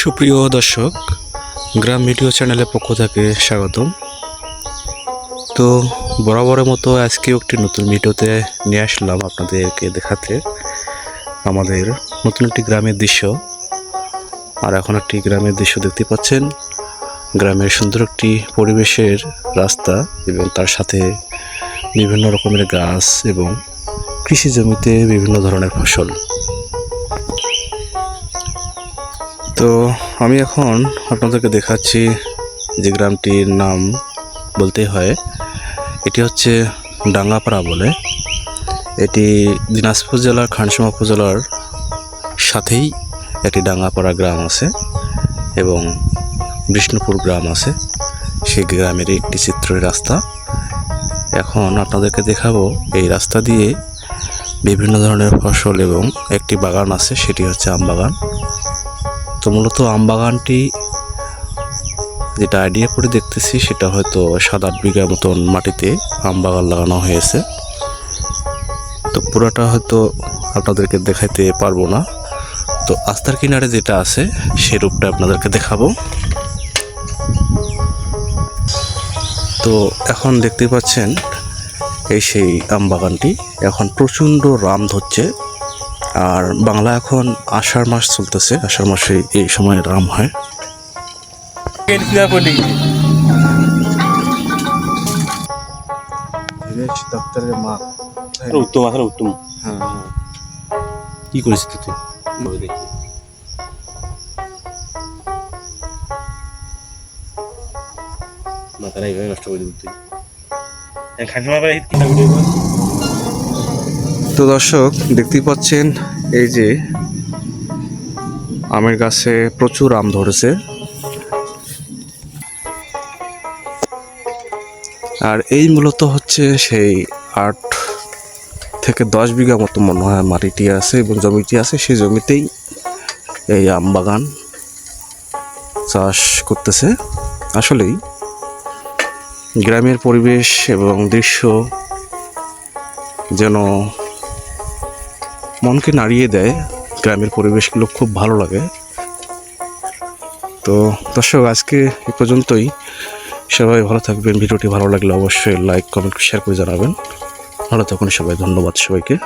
সুপ্রিয় দর্শক, গ্রাম ভিডিও চ্যানেলের পক্ষ থেকে স্বাগতম। তো বরাবরের মতো আজকেও একটি নতুন ভিডিওতে নিয়ে আসলাম আপনাদেরকে দেখাতে আমাদের নতুন একটি গ্রামের দৃশ্য। আর এখন একটি গ্রামের দৃশ্য দেখতে পাচ্ছেন। গ্রামের সুন্দর একটি পরিবেশের রাস্তা এবং তার সাথে বিভিন্ন রকমের গাছ এবং কৃষি জমিতে বিভিন্ন ধরনের ফসল। তো আমি এখন আপনাদেরকে দেখাচ্ছি যে গ্রামটির নাম বলতে হয়। এটি হচ্ছে ডাঙ্গাপাড়া বলে। এটি দিনাজপুর জেলার, খানসামা উপজেলার সাথেই একটি ডাঙ্গাপাড়া গ্রাম আছে এবং বিষ্ণুপুর গ্রাম আছে। সেই গ্রামের একটি চিত্রের রাস্তা। এখন আপনাদেরকে দেখাবো এই রাস্তা দিয়ে বিভিন্ন ধরনের ফসল এবং একটি বাগান আছে, সেটি হচ্ছে আম বাগান। তো মূলত আম বাগানটি যেটা আইডিয়া করে দেখতেছি, সেটা হয়তো সাত আট বিঘা মতন মাটিতে আম বাগান লাগানো হয়েছে। তো পুরোটা হয়তো আপনাদেরকে দেখাইতে পারব না। তো আস্তার কিনারে যেটা আছে সেই রূপটা আপনাদেরকে দেখাবো। তো এখন দেখতে পাচ্ছেন, এই সেই আম বাগানটি। এখন প্রচণ্ড রাম ধরছে। আর বাংলা এখন আষাঢ় মাস চলতেছে। আষাঢ় মাসে এই সময় রাম হয়। দপ্তরের মা। উত্তম আসলে উত্তম। হ্যাঁ হ্যাঁ। কি করেছিস তুই? মাথাটা এইভাবে নষ্ট করে দিবি তুই। কিনা ভিডিও তো দর্শক, দেখতেই পাচ্ছেন, এই যে আমের গাছে প্রচুর আম ধরেছে। আর এই মূলত হচ্ছে সেই আট থেকে দশ বিঘা মতো মনে হয় মাটিটি আছে এবং জমিটি আছে। সেই জমিতেই এই আম বাগান চাষ করতেছে। আসলেই গ্রামের পরিবেশ এবং দৃশ্য যেন মনকে নাড়িয়ে দেয়। গ্রামের পরিবেশগুলো খুব ভালো লাগে। তো দর্শক, আজকে এ পর্যন্তই। সবাই ভালো থাকবেন। ভিডিওটি ভালো লাগলে অবশ্যই লাইক কমেন্ট শেয়ার করে জানাবেন। ভালো থাকুন সবাই। ধন্যবাদ সবাইকে।